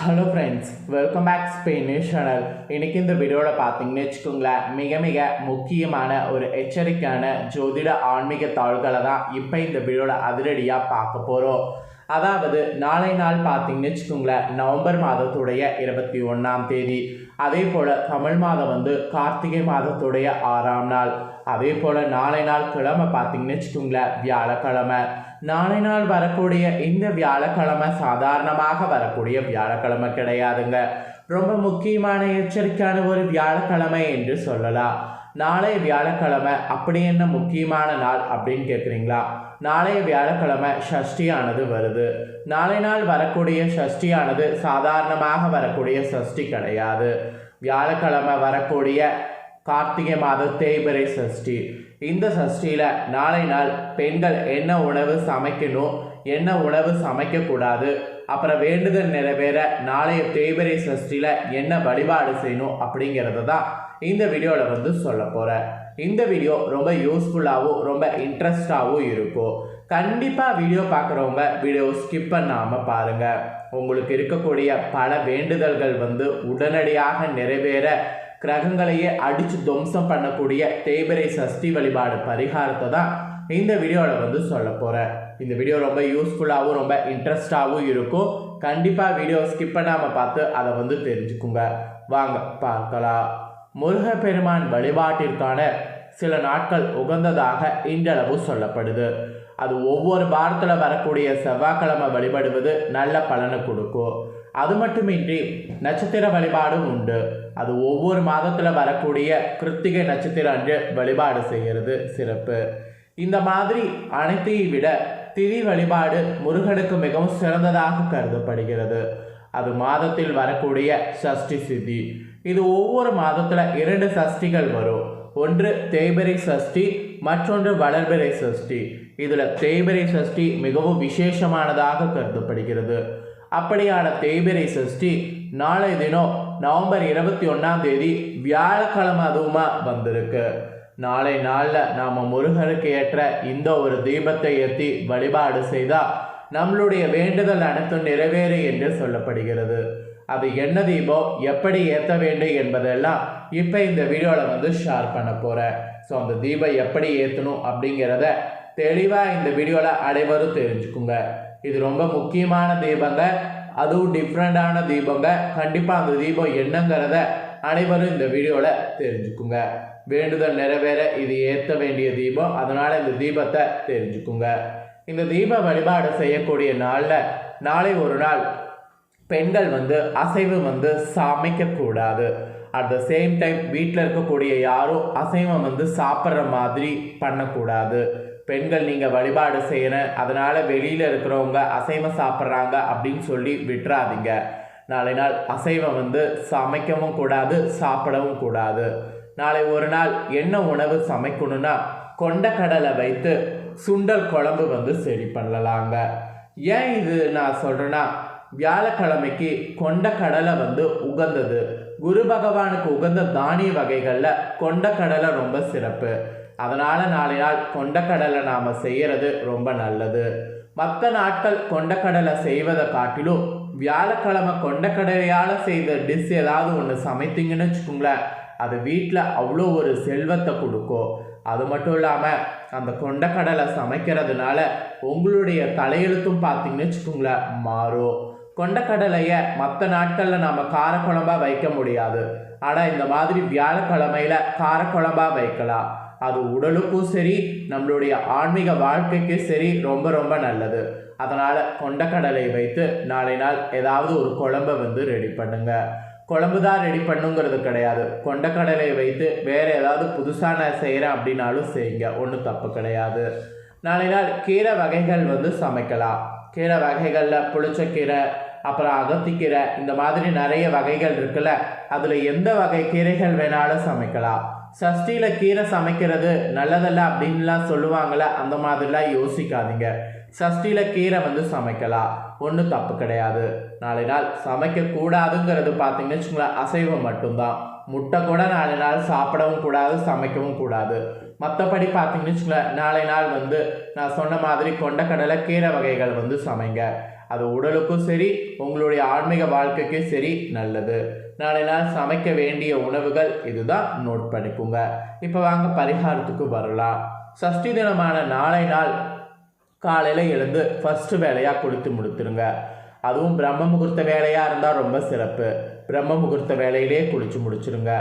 Hello friends welcome back Spanish channel இன்றைக்கி இந்த வீடியோவில் பார்த்தீங்கன்னு வச்சுக்கோங்களேன் மிக மிக முக்கியமான ஒரு எச்சரிக்கையான ஜோதிட ஆன்மீக தாள்களை தான் இப்போ இந்த வீடியோவில் அதிரடியாக பார்க்க போகிறோம் அதாவது நாளை நாள் பார்த்தீங்கன்னு வச்சுக்கோங்களேன் நவம்பர் மாதத்துடைய இருபத்தி ஒன்றாம் தேதி. அதே போல் தமிழ் மாதம் வந்து கார்த்திகை மாதத்துடைய ஆறாம் நாள். அதே போல் நாளை நாள் கிழமை பார்த்தீங்கன்னு வச்சுக்கோங்களேன் வியாழக்கிழமை. நாளை நாள் வரக்கூடிய இந்த வியாழக்கிழமை சாதாரணமாக வரக்கூடிய வியாழக்கிழமை கிடையாதுங்க. ரொம்ப முக்கியமான எச்சரிக்கையான ஒரு வியாழக்கிழமை என்று சொல்லலாம். நாளைய வியாழக்கிழமை அப்படி என்ன முக்கியமான நாள் அப்படின்னு கேட்குறீங்களா நாளைய வியாழக்கிழமை ஷஷ்டியானது வருது. நாளை நாள் வரக்கூடிய ஷஷ்டியானது சாதாரணமாக வரக்கூடிய சஷ்டி கிடையாது. வியாழக்கிழமை வரக்கூடிய கார்த்திகை மாத தேய்பிரை சஷ்டி இந்த சஷ்டியில் நாளை நாள் பெண்கள் என்ன உணவு சமைக்கணும் என்ன உணவு சமைக்கக்கூடாது அப்புறம் வேண்டுதல் நிறைவேற நாளைய தேய்பிறை சஷ்டியில் என்ன வழிபாடு செய்யணும் அப்படிங்கிறத தான் இந்த வீடியோவில் வந்து சொல்ல போகிறேன் இந்த வீடியோ ரொம்ப யூஸ்ஃபுல்லாகவும் ரொம்ப இன்ட்ரெஸ்டாகவும் இருக்கும். கண்டிப்பாக வீடியோ பார்க்குறவங்க வீடியோ ஸ்கிப் பண்ணாமல் பாருங்கள் உங்களுக்கு இருக்கக்கூடிய பல வேண்டுதல்கள் வந்து உடனடியாக நிறைவேற கிரகங்களையே அடித்து துவம்சம் பண்ணக்கூடிய தேய்பிரை சஷ்டி வழிபாடு பரிகாரத்தை தான் இந்த வீடியோவில் வந்து சொல்ல போகிறேன் இந்த வீடியோ ரொம்ப யூஸ்ஃபுல்லாகவும் ரொம்ப இன்ட்ரெஸ்டாகவும் இருக்கும். கண்டிப்பாக வீடியோ ஸ்கிப் பண்ணாமல் பார்த்து அதை வந்து தெரிஞ்சுக்குங்க. வாங்க பார்க்கலாம். முருகப்பெருமான் வழிபாட்டிற்கான சில நாட்கள் உகந்ததாக இன்றளவு சொல்லப்படுது. அது ஒவ்வொரு வாரத்தில் வரக்கூடிய செவ்வாய்க்கிழமை வழிபடுவது நல்ல பலனை கொடுக்கும். அது மட்டுமின்றி நட்சத்திர வழிபாடும் உண்டு. அது ஒவ்வொரு மாதத்தில் வரக்கூடிய கிருத்திகை நட்சத்திரம் அன்று வழிபாடு செய்கிறது சிறப்பு. இந்த மாதிரி அனைத்தையும் விட திதி வழிபாடு முருகனுக்கு மிகவும் சிறந்ததாக கருதப்படுகிறது. அது மாதத்தில் வரக்கூடிய சஷ்டி சித்தி. இது ஒவ்வொரு மாதத்தில் இரண்டு சஷ்டிகள் வரும். ஒன்று தேய்பிரை சஷ்டி மற்றொன்று வளர்பிறை சஷ்டி. இதில் தேய்பிரை சஷ்டி மிகவும் விசேஷமானதாக கருதப்படுகிறது. அப்படியான தேய்பிரை சஷ்டி நாளை தினம் நவம்பர் இருபத்தி ஒன்றாம் தேதி வியாழக்கிழமை அதுவுமா வந்திருக்கு. நாளை நாளில் நாம் முருகனுக்கு ஏற்ற இந்த ஒரு தீபத்தை ஏற்றி வழிபாடு செய்தால் நம்மளுடைய வேண்டுதல் அனைத்தும் நிறைவேறு என்று சொல்லப்படுகிறது. அது என்ன தீபம்? எப்படி ஏற்ற வேண்டும் என்பதெல்லாம் இப்போ இந்த வீடியோவில் வந்து ஷேர் பண்ண போகிறேன் ஸோ அந்த தீபம் எப்படி ஏற்றணும் அப்படிங்கிறத தெளிவாக இந்த வீடியோவில் அனைவரும் தெரிஞ்சுக்குங்க. இது ரொம்ப முக்கியமான தீபங்க. அதுவும் டிஃப்ரெண்டான தீபங்க. கண்டிப்பாக அந்த தீபம் என்னங்கிறத அனைவரும் இந்த வீடியோவில் தெரிஞ்சுக்குங்க. வேண்டுதல் நிறைவேற இது ஏற்ற வேண்டிய தீபம். அதனால் இந்த தீபத்தை தெரிஞ்சுக்குங்க. இந்த தீப வழிபாடு செய்யக்கூடிய நாளில் நாளை ஒரு நாள் பெண்கள் வந்து அசைவு வந்து சமைக்கக்கூடாது. அட் த சேம் டைம் வீட்டில் இருக்கக்கூடிய யாரும் அசைவம் வந்து சாப்பிட்ற மாதிரி பண்ணக்கூடாது. பெண்கள் நீங்கள் வழிபாடு செய்யணும். அதனால் வெளியில் இருக்கிறவங்க அசைவம் சாப்பிட்றாங்க அப்படின்னு சொல்லி விட்டுறாதீங்க. நாளை நாள் அசைவம் வந்து சமைக்கவும் கூடாது சாப்பிடவும் கூடாது. நாளை ஒரு நாள் என்ன உணவு சமைக்கணும்னா கொண்டக்கடலை வைத்து சுண்டல் குழம்பு வந்து சரி பண்ணலாங்க. ஏன் இது நான் சொல்கிறேன்னா வியாழக்கிழமைக்கு கொண்டக்கடலை வந்து உகந்தது. குரு பகவானுக்கு உகந்த தானிய வகைகளில் கொண்டக்கடலை ரொம்ப சிறப்பு. அதனால் நாளை நாள் கொண்டக்கடலை நாம் செய்கிறது ரொம்ப நல்லது. மற்ற நாட்கள் கொண்டக்கடலை செய்வதை காட்டிலும் வியாழக்கிழமை கொண்டக்கடலையால் செய்த டிஷ் ஏதாவது ஒன்று சமைத்தீங்கன்னு வச்சுக்கோங்களேன் அது வீட்டில் அவ்வளோ ஒரு செல்வத்தை கொடுக்கும். அது மட்டும் இல்லாமல் அந்த கொண்டக்கடலை சமைக்கிறதுனால உங்களுடைய தலையெழுத்தும் பார்த்தீங்கன்னு வச்சுக்கோங்களேன் மாறும். கொண்டக்கடலையை மற்ற நாட்களில் நம்ம காரக்குழம்பாக வைக்க முடியாது. ஆனால் இந்த மாதிரி வியாழக்கிழமையில் காரக்குழம்பாக வைக்கலாம். அது உடலுக்கும் சரி நம்மளுடைய ஆன்மீக வாழ்க்கைக்கும் சரி ரொம்ப ரொம்ப நல்லது. அதனால் கொண்டக்கடலை வைத்து நாளை நாள் ஏதாவது ஒரு குழம்பை வந்து ரெடி பண்ணுங்க. குழம்பு தான் ரெடி பண்ணுங்கிறது கிடையாது. கொண்டக்கடலை வைத்து வேறு ஏதாவது புதுசாக நான் செய்கிறேன் அப்படின்னாலும் செய்யுங்க. ஒன்றும் தப்பு கிடையாது. நாளை நாள் கீரை வகைகள் வந்து சமைக்கலாம். கீரை வகைகளில் புளிச்சக்கீரை அப்புறம் அகத்திக்கீரை இந்த மாதிரி நிறைய வகைகள் இருக்குல்ல அதில் எந்த வகை கீரைகள் வேணாலும் சமைக்கலாம். சஷ்டியில் கீரை சமைக்கிறது நல்லதல்ல அப்படின்லாம் சொல்லுவாங்கள்ல அந்த மாதிரிலாம் யோசிக்காதீங்க. சஷ்டியில் கீரை வந்து சமைக்கலாம். ஒன்றும் தப்பு கிடையாது. நாளை நாள் சமைக்கக்கூடாதுங்கிறது பார்த்தீங்கன்னு வச்சுங்களேன் அசைவம் மட்டும்தான். முட்டை கூட நாலு நாள் சாப்பிடவும் கூடாது சமைக்கவும் கூடாது. மற்றபடி பார்த்தீங்கன்னு வச்சுங்களேன் நாளை நாள் வந்து நான் சொன்ன மாதிரி கொண்டக்கடலை கீரை வகைகள் வந்து சமைங்க. அது உடலுக்கும் சரி உங்களுடைய ஆன்மீக வாழ்க்கைக்கும் சரி நல்லது. நாளை நாள் சமைக்க வேண்டிய உணவுகள் இதுதான். நோட் பண்ணிக்கோங்க. இப்போ வாங்க பரிகாரத்துக்கு வரலாம். சஷ்டி தினமான நாளை நாள் காலையில் எழுந்து ஃபஸ்ட்டு வேலையாக கொடுத்து முடித்துருங்க. அதுவும் பிரம்ம முகூர்த்த வேலையாக இருந்தால் ரொம்ப சிறப்பு. பிரம்ம முகூர்த்த வேலையிலே குளிச்சு முடிச்சிருங்க.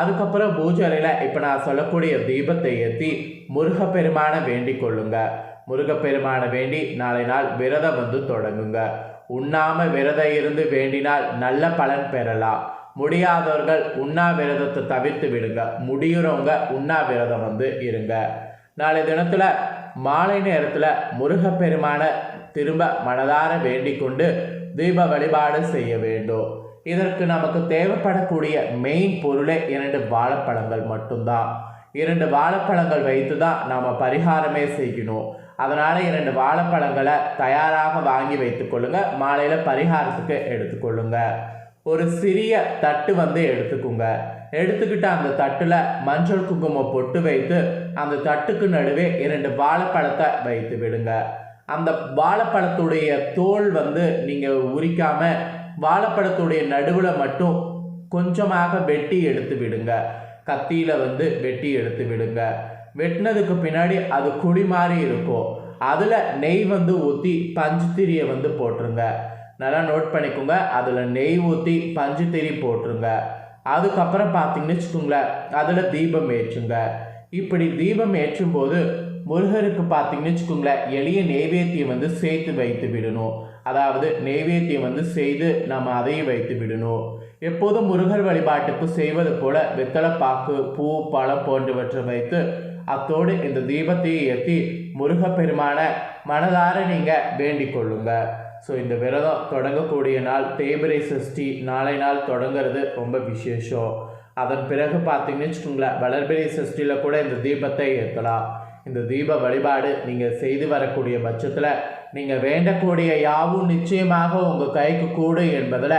அதுக்கப்புறம் பூஜை அறையில் இப்போ நான் சொல்லக்கூடிய தீபத்தை ஏற்றி முருகப்பெருமானை வேண்டிக் கொள்ளுங்கள் முருகப்பெருமானை வேண்டி நாளை நாள் விரதம் வந்து தொடங்குங்க. உண்ணாம விரதம் இருந்து வேண்டினால் நல்ல பலன் பெறலாம். முடியாதவர்கள் உண்ணா விரதத்தை தவிர்த்து விடுங்க. முடியுறவங்க உண்ணா விரதம் வந்து இருங்க. நாளை தினத்தில் மாலை நேரத்தில் முருகப்பெருமான திரும்ப மனதார வேண்டிக் கொண்டு தீப வழிபாடு செய்ய வேண்டும். இதற்கு நமக்கு தேவைப்படக்கூடிய மெயின் பொருளே இரண்டு வாழைப்பழங்கள் மட்டும்தான். இரண்டு வாழைப்பழங்கள் வைத்து தான் நாம் பரிகாரமே செய்யணும். அதனால் இரண்டு வாழைப்பழங்களை தயாராக வாங்கி வைத்துக்கொள்ளுங்க மாலையில் பரிகாரத்துக்கு எடுத்துக்கொள்ளுங்க ஒரு சிறிய தட்டு வந்து எடுத்துக்கோங்க. எடுத்துக்கிட்டு அந்த தட்டில் மஞ்சள் குங்குமம் பொட்டு வைத்து அந்த தட்டுக்கு நடுவே இரண்டு வாழைப்பழத்தை வைத்து விடுங்க. அந்த வாழைப்பழத்துடைய தோல் வந்து நீங்கள் உரிக்காமல் வாழைப்பழத்துடைய நடுவில் மட்டும் கொஞ்சமாக வெட்டி எடுத்து விடுங்க. கத்தியில் வந்து வெட்டி எடுத்து விடுங்க. வெட்டினதுக்கு பின்னாடி அது குழி மாதிரி இருக்கும் அதில் நெய் வந்து ஊற்றி பஞ்சுத்திரியை வந்து போட்டுருங்க. நல்லா நோட் பண்ணிக்கோங்க. அதில் நெய் ஊற்றி பஞ்சுத்திரி போட்டுருங்க. அதுக்கப்புறம் பார்த்தீங்கன்னு வச்சுக்கோங்களேன் அதில் தீபம் ஏற்றுங்க. இப்படி தீபம் ஏற்றும் போது முருகருக்கு பார்த்தீங்கன்னு வச்சுக்கோங்களேன் எளிய நெய்வேத்தியம் வந்து சேர்த்து வைத்து விடணும். அதாவது நெய்வேத்தியம் வந்து செய்து நம்ம அதையும் வைத்து விடணும். எப்போதும் முருகர் வழிபாட்டுக்கு செய்வது போல வெத்தலை பாக்கு பூ பழம் போன்றவற்றை வைத்து அத்தோடு இந்த தீபத்தையும் ஏற்றி முருகப்பெருமான மனதார நீங்கள் வேண்டிக் கொள்ளுங்க. ஸோ இந்த விரதம் தொடங்கக்கூடிய நாள் தேய்பிரை சஷ்டி நாளை நாள் தொடங்கிறது ரொம்ப விசேஷம். அதன் பிறகு பார்த்தீங்கன்னு வச்சுக்கோங்களேன் வளர்பிரை சஷ்டியில் கூட இந்த தீபத்தை ஏற்றலாம். இந்த தீப வழிபாடு நீங்கள் செய்து வரக்கூடிய பட்சத்தில் நீங்கள் வேண்டக்கூடிய யாவும் நிச்சயமாக உங்கள் கைக்கு கூடும் என்பதில்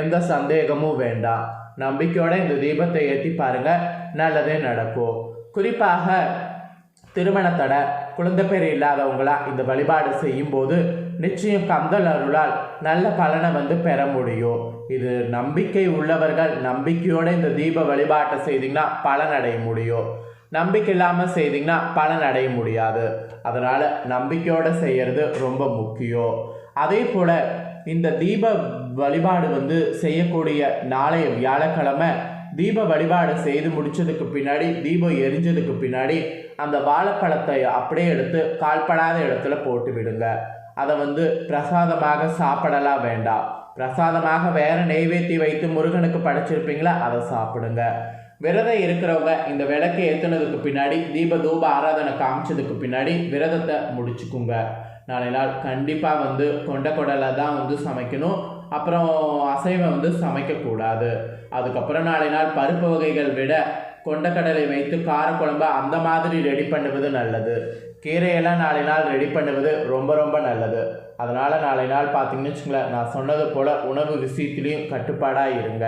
எந்த சந்தேகமும் வேண்டாம். நம்பிக்கையோடு இந்த தீபத்தை ஏற்றி பாருங்க நல்லதே நடக்கும். குறிப்பாக திருமண தடை குழந்தை பேர் இல்லாதவங்களா இந்த வழிபாடு செய்யும்போது நிச்சயம் கந்தல் அருளால் நல்ல பலனை வந்து பெற முடியும். இது நம்பிக்கை உள்ளவர்கள் நம்பிக்கையோடு இந்த தீப வழிபாட்டை செய்தீங்கன்னா பலன் அடைய முடியும். நம்பிக்கை இல்லாமல் செய்தீங்கன்னா பலன் அடைய முடியாது. அதனால் நம்பிக்கையோடு செய்கிறது ரொம்ப முக்கியம். அதே போல் இந்த தீப வழிபாடு வந்து செய்யக்கூடிய நாளைய வியாழக்கிழமை தீப வழிபாடு செய்து முடிச்சதுக்கு பின்னாடி தீபம் எரிஞ்சதுக்கு பின்னாடி அந்த வாழைப்பழத்தை அப்படியே எடுத்து கால்படாத இடத்துல போட்டு விடுங்க. அதை வந்து பிரசாதமாக சாப்பிடலாம் வேண்டாம். பிரசாதமாக வேற நெய்வேத்தி வைத்து முருகனுக்கு படைச்சிருப்பீங்களா? அதை சாப்பிடுங்க. விரதம் இருக்கிறவங்க இந்த விளக்கு ஏற்றுனதுக்கு பின்னாடி தீப தூப ஆராதனை காமிச்சதுக்கு பின்னாடி விரதத்தை முடிச்சுக்குங்க. நாளை நாள் கண்டிப்பாக வந்து கொண்ட குடலை தான் வந்து சமைக்கணும். அப்புறம் அசைவம் வந்து சமைக்கக்கூடாது. அதுக்கப்புறம் நாளை நாள் பருப்பு வகைகள் விட கொண்டக்கடலை வைத்து காரக்குழம்பு அந்த மாதிரி ரெடி பண்ணுவது நல்லது. கீரையெல்லாம் நாளை நாள் ரெடி பண்ணுவது ரொம்ப ரொம்ப நல்லது. அதனால் நாளை நாள் பார்த்தீங்கன்னு வச்சுங்களேன் நான் சொன்னது போல் உணவு விஷயத்துலேயும் கட்டுப்பாடாக இருங்க.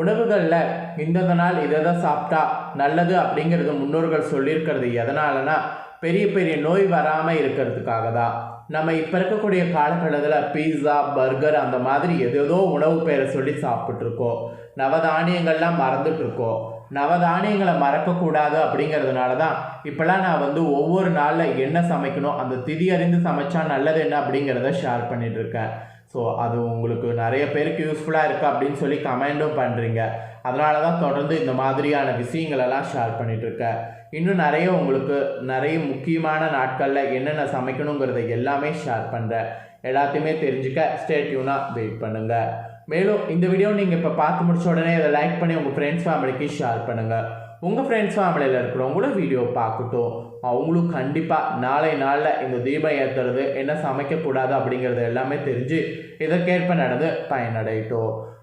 உணவுகளில் இந்தந்த நாள் இதை தான் சாப்பிட்டா நல்லது அப்படிங்கிறது முன்னோர்கள் சொல்லியிருக்கிறது. எதனாலனா பெரிய பெரிய நோய் வராமல் இருக்கிறதுக்காக தான். நம்ம இப்போ இருக்கக்கூடிய காலகட்டத்தில் பீஸா பர்கர் அந்த மாதிரி எதேதோ உணவு பேரை சொல்லி சாப்பிட்ருக்கோம் நவதானியங்கள்லாம் மறந்துட்டுருக்கோம். நவதானியங்களை மறக்கக்கூடாது அப்படிங்கிறதுனால தான் இப்போல்லாம் நான் வந்து ஒவ்வொரு நாளில் என்ன சமைக்கணும் அந்த திதி அறிந்து சமைச்சா நல்லது என்ன அப்படிங்கிறத ஷேர் பண்ணிகிட்ருக்கேன் ஸோ அது உங்களுக்கு நிறைய பேருக்கு யூஸ்ஃபுல்லாக இருக்குது அப்படின்னு சொல்லி கமெண்டும் பண்ணுறீங்க அதனால தான் தொடர்ந்து இந்த மாதிரியான விஷயங்களெல்லாம் ஷேர் பண்ணிகிட்ருக்கேன் இன்னும் நிறைய உங்களுக்கு நிறைய முக்கியமான நாட்களில் என்னென்ன சமைக்கணுங்கிறத எல்லாமே ஷேர் பண்ணுறேன் எல்லாத்தையுமே தெரிஞ்சுக்க ஸ்டேட்யூனாக வெயிட் பண்ணுங்கள் மேலும் இந்த வீடியோ நீங்கள் இப்போ பார்த்து முடிச்ச உடனே இதை லைக் பண்ணி உங்கள் ஃப்ரெண்ட்ஸ் ஃபேமிலிக்கு ஷேர் பண்ணுங்கள் உங்கள் ஃப்ரெண்ட்ஸ் ஃபேமிலியில் இருக்கிறவங்களும் வீடியோ பார்க்கட்டும். அவங்களும் கண்டிப்பாக நாளை நாளில் இந்த தீபம் ஏற்றுறது என்ன சமைக்கக்கூடாது அப்படிங்கிறது எல்லாமே தெரிஞ்சு இதற்கேற்ப நடந்து பயனடையட்டும்.